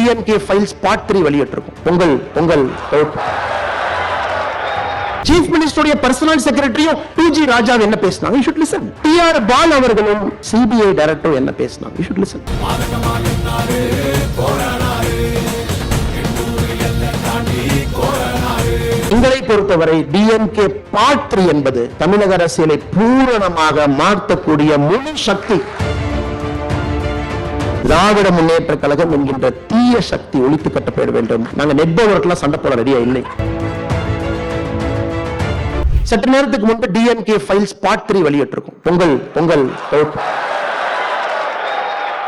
DNK files part three வெளியிட்டிருக்கும். உங்கள் உங்கள் சீஃப் மினிஸ்டருடைய பர்சனல் செக்ரட்டரியும் டூ ஜி ராஜா என்ன பேசினாங்க? You should listen T R Baalu அவர்களும் சிபிஐ டைரக்டரும் என்ன பேசினாங்க? யூ ஷுட் லிசன் எங்களை பொறுத்தவரை டிஎம்கே பார்ட் த்ரீ என்பது தமிழக அரசியலை பூரணமாக மாற்றக்கூடிய முழு சக்தி. திராவிட முன்னேற்ற கழகம் என்கின்ற தீய சக்தி ஒழித்து கட்டப்பட வேண்டும். நாங்க நெட்பவர்க்கெல்லாம் சண்டை போட ரெடியா இல்லை. சற்று நேரத்துக்கு முன்பு டிஎன்கே ஃபைல்ஸ் பார்ட் த்ரீ வெளியிட்டிருக்கும். பொங்கல் பொங்கல்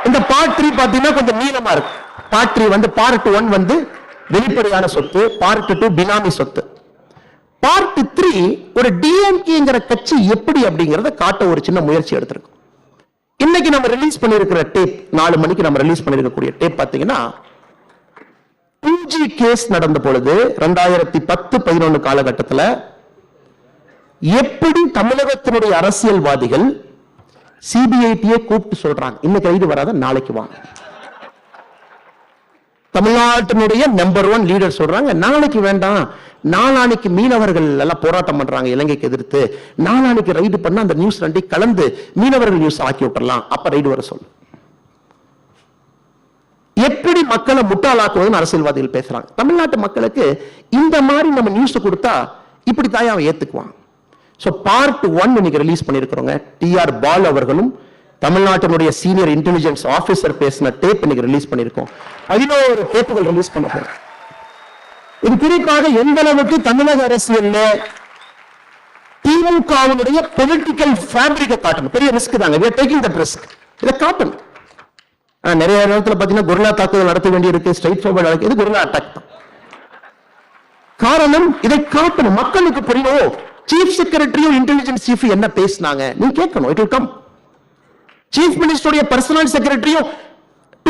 இந்த பார்ட் த்ரீ பாத்தீங்கன்னா கொஞ்சம் நீளமா இருக்கு. பார்ட் த்ரீ வந்து பார்ட் ஒன் வந்து வெளிப்படையான சொத்து பார்ட் டூ பினாமி சொத்து. பார்ட் த்ரீ ஒரு டிஎம்கேங்கிற கட்சி எப்படி அப்படிங்கறத காட்ட ஒரு சின்ன முயற்சி எடுத்திருக்கும். இன்னைக்கு நம்ம ரிலீஸ் பண்ணிருக்கிற டேப் நாலு மணிக்கு நம்ம ரிலீஸ் பண்ணிருக்கக்கூடிய டேப் பாத்தீங்கன்னா டூ ஜி கேஸ் நடந்த பொழுது ரெண்டாயிரத்தி பத்து பதினொன்னு காலகட்டத்துல எப்படி தமிழகத்தினுடைய அரசியல்வாதிகள் சிபிஐடியை கூப்பிட்டு சொல்றாங்க? இன்னைக்கு ரைடு வராத நாளைக்கு வாங்க. தமிழ்நாட்டினுடைய நம்பர் ஒன் லீடர் சொல்றாங்க நாளைக்கு வேண்டாம். நாளானைக்கு மீனவர்கள் எல்லாம் போராட்டம் பண்றாங்க இலங்கைக்கு எதிர்த்து. நாளானைக்கு ரைடு பண்ண அந்த நியூஸ் ரெண்டையும் கலந்து மீனவர்கள் நியூஸ் ஆக்கி விட்டுறலாம். அப்ப ரைடு வர சொல்லு. எப்படி மக்களை முட்டாளாக்குவதுன்னு அரசியல்வாதிகள் பேசுறாங்க. தமிழ்நாட்டு மக்களுக்கு இந்த மாதிரி நம்ம நியூஸ் கொடுத்தா இப்படி தாய் அவன் ஏத்துக்குவான். சோ பார்ட் ஒன் இன்னைக்கு ரிலீஸ் பண்ணிருக்கிறோங்க. டிஆர் பால் அவர்களும் தமிழ்நாட்டினுடைய சீனியர் இன்டெலிஜென்ஸ் ஆஃபீஸர் பேசின டேப் இன்னைக்கு ரிலீஸ் பண்ணிருக்கோம். பதினோரு டேப்புகள் ரிலீஸ் பண்ண இது குறிப்பாக எந்த அளவுக்கு தமிழக அரசியல்ல திமுகவினுடைய பொலிட்டிக்கல் ஃபேப்ரிக்கை காட்டணும். பெரிய ரிஸ்க் தாங்க. We are taking இதை காட்டணும். நிறைய நேரத்துல பாத்தீங்கன்னா குருலா தாக்குதல் நடத்த வேண்டியிருக்கு ஸ்ட்ரைட் ஃபார்வர்ட் நடக்குது இது குருலா அட்டாக் தான். காரணம் இதை காட்டணும். மக்களுக்கு புரியணும் சீஃப் செக்ரட்டரியும் இன்டெலிஜென்ஸ் சீஃப் என்ன பேசினாங்க? நீ கேட்கணும். இட் வில் கம் சீஃப் மினிஸ்டருடைய பர்சனல் செக்ரட்டரியும்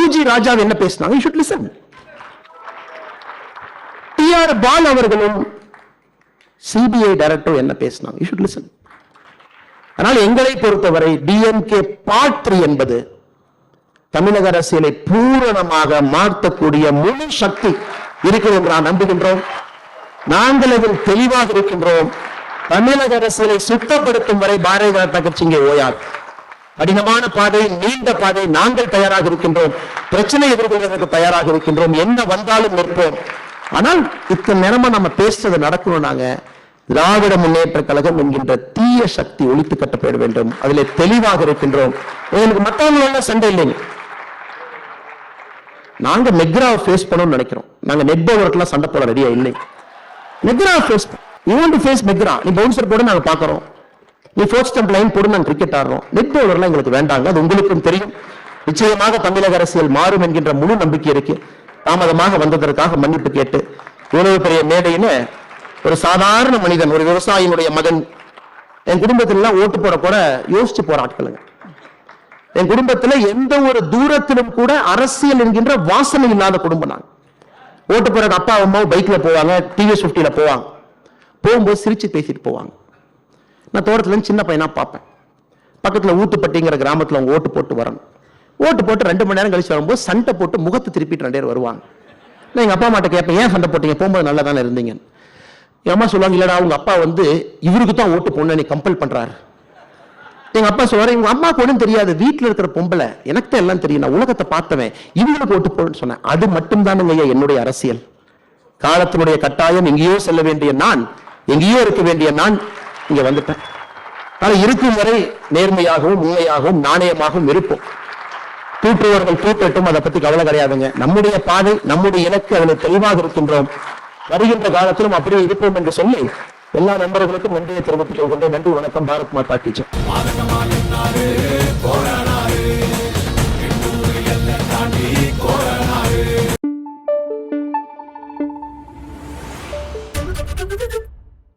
டூ ஜி ராஜா என்ன பேசினாங்க? You should listen T R Baalu அவர்களும் சிபிஐ டைரக்டரும் என்ன பேசினாங்க? யூ ஷுட் லிசன் அதனால் எங்களை பொறுத்தவரை டிஎம்கே பார்ட் த்ரீ என்பது தமிழக அரசியலை பூரணமாக மாற்றக்கூடிய முழு சக்தி இருக்கிறது என்று நான் நம்புகின்றோம். நாங்கள் அதில் தெளிவாக இருக்கின்றோம். தமிழக அரசியலை சுத்தப்படுத்தும் வரை பாரதிய ஜனதா கட்சி இங்கே ஓயாது. கடினமான பாதை நீண்ட பாதை நாங்கள் தயாராக இருக்கின்றோம். பிரச்சனை எதிர்கொள்வதற்கு தயாராக இருக்கின்றோம். என்ன வந்தாலும் நிற்போம். ஆனால் இத்தனை நேரமா நம்ம பேசுறது நடக்கணும் நாங்க. திராவிட முன்னேற்ற கழகம் என்கின்ற தீய சக்தி ஒழித்து கட்டப்பட வேண்டும். அதில் தெளிவாக இருக்கின்றோம். எங்களுக்கு மற்றவங்களோட சண்டை இல்லைங்க நாங்க மெக்ராவை ஃபேஸ் பண்ணணும்னு நினைக்கிறோம். நாங்க நெட் பவர்க்கெல்லாம் சண்டை போட ரெடியா இல்லை. McGrath face you want to face McGrath? நீ பவுன்சர் போட நாங்க பாக்குறோம் நீ ஃபோர்த் ஸ்டம்ப் லைன் போடு நான் கிரிக்கெட் ஆடுறோம். நெட் பவுலர்லாம் எங்களுக்கு வேண்டாங்க அது உங்களுக்கும் தெரியும். நிச்சயமாக தமிழக அரசியல் மாறும் என்கின்ற முழு நம்பிக்கை இருக்கு. தாமதமாக வந்ததற்காக மன்னிப்பு கேட்டு இவ்வளவு பெரிய மேடையில ஒரு சாதாரண மனிதன் ஒரு விவசாயினுடைய மகன் என் குடும்பத்திலாம் ஓட்டு போட கூட யோசிச்சு போற ஆட்களுங்க. என் குடும்பத்துல எந்த ஒரு தூரத்திலும் கூட அரசியல் என்கின்ற வாசனை இல்லாத குடும்பம் நான் ஓட்டு போற அப்பா அம்மாவும் பைக்ல போவாங்க டிவிஎஸ் பிப்டியில போவாங்க. போகும்போது சிரிச்சு பேசிட்டு போவாங்க. நான் தோட்டத்துல இருந்து சின்ன பையனாக பார்ப்பேன். பக்கத்துல ஊத்துப்பட்டிங்கிற கிராமத்துல அவங்க ஓட்டு போட்டு வரணும். ஓட்டு போட்டு ரெண்டு மணி நேரம் கழிச்சு வரும்போது சண்டை போட்டு முகத்தை திருப்பிட்டு ரெண்டு பேர் வருவாங்க. நான் எங்க அப்பா அம்மாட்ட கேட்பேன் ஏன் சண்டை போட்டீங்க? போகும்போது நல்லா தானே இருந்தீங்க என் அம்மா சொல்லுவாங்க இல்லடா அவங்க அப்பா வந்து இவருக்கு தான் ஓட்டு போடணும் நீ கம்பல் பண்றாரு. எங்க அப்பா சொல்றாரு உங்க அம்மா கூட தெரியாது. வீட்டுல இருக்கிற பொம்பளை எனக்கு தான் எல்லாம் தெரியும். நான் உலகத்தை பார்த்தவன். இவங்களுக்கு ஓட்டு போடுன்னு சொன்னேன். அது மட்டும்தானுங்க ஐயா என்னுடைய அரசியல். காலத்தினுடைய கட்டாயம் எங்கேயோ செல்ல வேண்டிய நான் எங்கேயோ இருக்க வேண்டிய நான் இங்க வந்துட்டேன். ஆனா இருக்கும் வரை நேர்மையாகவும் உண்மையாகவும் நாணயமாகவும் இருப்போம். தூற்றுவர்கள் தூட்டட்டும் அதை பத்தி கவலை கிடையாதுங்க. நம்முடைய பாதை நம்முடைய இலக்கு அதில் தெளிவாக இருக்கின்றோம். வருகின்ற காலத்திலும் அப்படியே இருப்போம் என்று சொல்லி எல்லா நண்பர்களுக்கும் நன்றியை தெரிவித்துக் கொண்டு நன்றி வணக்கம். பாரத் மாதா டீச்சர்